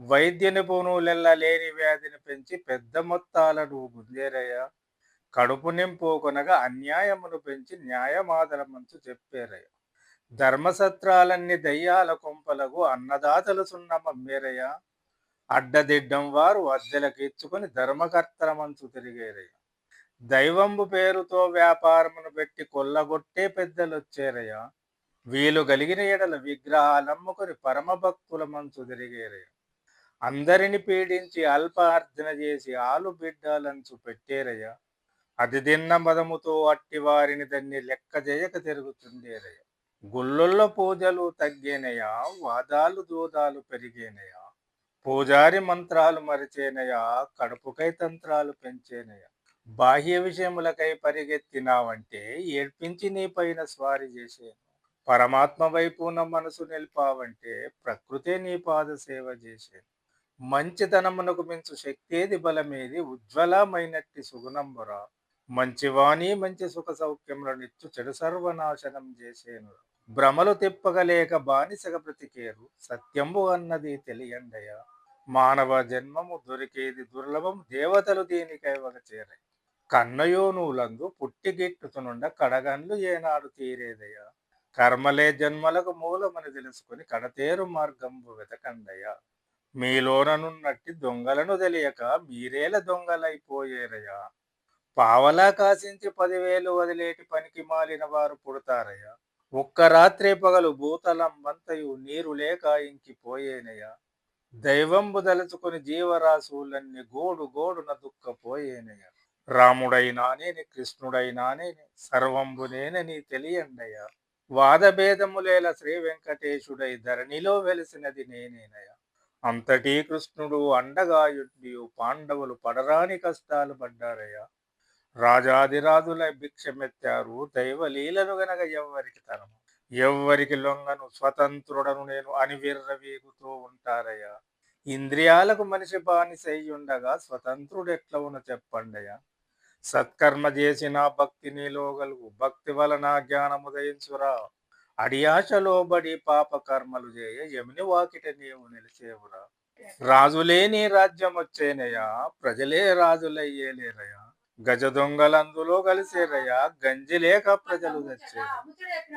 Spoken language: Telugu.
వైద్య నిపుణులెల్ల లేని వ్యాధిని పెంచి పెద్ద మొత్తాలను గుంజేరయ్యా కడుపు నింపుకొనగా అన్యాయమును పెంచి న్యాయమాదరమంచు చెప్పేరయ్య. ధర్మసత్రాలన్నీ దయ్యాల కొంపలకు అన్నదాతలు సున్నమమ్మేరయ్య అడ్డదిడ్డం వారు అద్దెలకు ఇచ్చుకొని ధర్మకర్తలమంచు తిరిగేరయ్య. దైవంబు పేరుతో వ్యాపారమును పెట్టి కొల్లగొట్టే పెద్దలు వచ్చేరయ్య వీలు కలిగిన ఎడల విగ్రహాలమ్ముకొని పరమభక్తుల మంచు తిరిగేరయ్య. అందరిని పీడించి అల్ప అర్జన చేసి ఆలు బిడ్డలంచు పెట్టేరయ్య. అది తిన్న మదముతో అట్టి వారిని దాన్ని లెక్క చేయక తిరుగుతుండేరయ్య. గుళ్ళల్లో పూజలు తగ్గేనయా వాదాలు దూదాలు పెరిగేనయా పూజారి మంత్రాలు మరిచేనయా కడుపుకై తంత్రాలు పెంచేనయా బాహ్య విషయములకై పరిగెత్తినావంటే ఏడ్పించి నీ పైన స్వారీ చేసేను. పరమాత్మ వైపు నా మనసు నిలిపావంటే ప్రకృతే నీ పాద సేవ చేసేను. మంచితనమునకు మించు శక్తేది బలమేది ఉజ్వలమైనట్టి సుగుణంబురా. మంచివాణి మంచి సుఖ సౌఖ్యములనిచ్చు చెడు సర్వనాశనం చేసేను. భ్రమలు తిప్పగలేక బానిసగ బ్రతికేరు. సత్యంబు అన్నది తెలియండయ మానవ జన్మము దొరికేది దుర్లభం దేవతలు దీనికై ఒక చేరై. కన్నయోనులందు పుట్టిగిట్టుతునుండ కడగన్లు ఏనాడు తీరేదయ్యా కర్మలే జన్మలకు మూలమని తెలుసుకుని కడతేరు మార్గంబు వెతకండయ్యా మీలోననున్నట్టి దొంగలను తెలియక మీరేల దొంగలైపోయేరయ్యా. పావలా కాసించి పదివేలు వదిలేటి పనికి మాలిన వారు పుడతారయ్యా. ఒక్క రాత్రి పగలు భూతలం వంతయు నీరు లేక ఇంకిపోయేనయ్యా. దైవంబు దలుచుకుని జీవరాశువులన్నీ గోడు గోడున దుఃఖపోయేనయ్యా. రాముడైనానేని కృష్ణుడైనానేని సర్వంబు నేనని తెలియండయ్యా. వాదభేదములేల శ్రీ వెంకటేశుడై ధరణిలో వెలిసినది నేనేనయ్యా. అంతటి కృష్ణుడు అండగాయుడ్డి పాండవులు పడరాని కష్టాలు పడ్డారయ్యా. రాజాదిరాజుల భిక్షమెత్తారు దైవలీలను గనక ఎవ్వరికి తరము ఎవ్వరికి లొంగను స్వతంత్రుడను నేను అనివిర్రవేగుతూ ఉంటారయ్యా. ఇంద్రియాలకు మనిషి బానిసయ్యుండగా స్వతంత్రుడు ఎట్లవును చెప్పండయ్యా. సత్కర్మ చేసిన భక్తి నీలో భక్తి వలన జ్ఞానము దయించురా అడియాశలో బడి పాప కర్మలు చేయ యముని వాకిట నీవు నిలిచేవురా. రాజులే నీ రాజ్యం వచ్చేనయ్యా ప్రజలే రాజులయ్యేలేరయ్యా గజ దొంగలందులో కలిసేరయ్యా గంజి లేక ప్రజలు తెచ్చేరు